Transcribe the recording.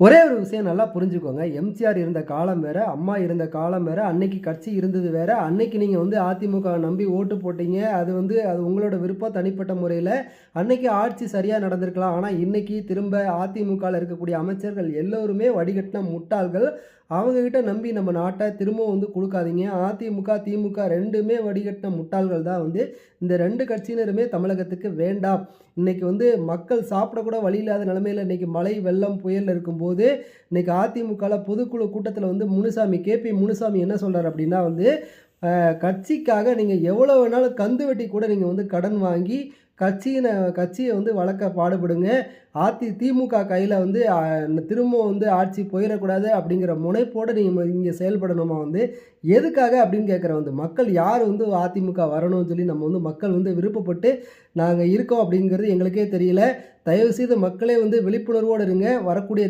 ஒரே ஒரு விஷயம் நல்லா புரிஞ்சுக்கோங்க. எம்ஜிஆர் இருந்த காலம் வேற அம்மா இருந்த காலம் வேற அன்னைக்கு கட்சி இருந்தது வேற. அன்னைக்கு நீங்கள் வந்து அதிமுக நம்பி ஓட்டு போட்டீங்க. அது வந்து அது உங்களோட விருப்பம் தனிப்பட்ட முறையில். அன்னைக்கு ஆட்சி சரியாக நடந்திருக்கலாம். ஆனால் இன்னைக்கு திரும்ப அதிமுகவில் இருக்கக்கூடிய அமைச்சர்கள் எல்லோருமே வடிகட்டின முட்டாள்கள். அவங்கக்கிட்ட நம்பி நம்ம நாட்டை திரும்பவும் வந்து கொடுக்காதீங்க. அதிமுக திமுக ரெண்டுமே வடிகட்டின முட்டாள்கள் தான் வந்து இந்த ரெண்டு கட்சியினருமே தமிழகத்துக்கு வேண்டாம். இன்றைக்கி வந்து மக்கள் சாப்பிடக்கூட வழி இல்லாத நிலமையில் இன்றைக்கி மழை வெள்ளம் புயல் இருக்கும்போது இன்னைக்கு அதிமுகவில் பொதுக்குழு கூட்டத்தில் வந்து முனுசாமி கேபி முனுசாமி என்ன சொல்கிறார் அப்படின்னா வந்து கட்சிக்காக நீங்கள் எவ்வளோ வேணாலும் கந்து வெட்டி கூட நீங்கள் வந்து கடன் வாங்கி கட்சியினை கட்சியை வந்து வளர்க்க பாடுபடுங்க. அதி திமுக கையில் வந்து திரும்பவும் திரும்ப வந்து ஆட்சி போயிடக்கூடாது அப்படிங்கிற முனைப்போடு நீங்கள் இங்கே செயல்படணுமா வந்து எதுக்காக அப்படின்னு கேட்குற வந்து மக்கள் யார் வந்து அதிமுக வரணும்னு சொல்லி நம்ம வந்து மக்கள் வந்து விருப்பப்பட்டு நாங்கள் இருக்கோம் அப்படிங்கிறது எங்களுக்கே தெரியல. தயவுசெய்து மக்களே வந்து விழிப்புணர்வோடு இருங்க. வரக்கூடிய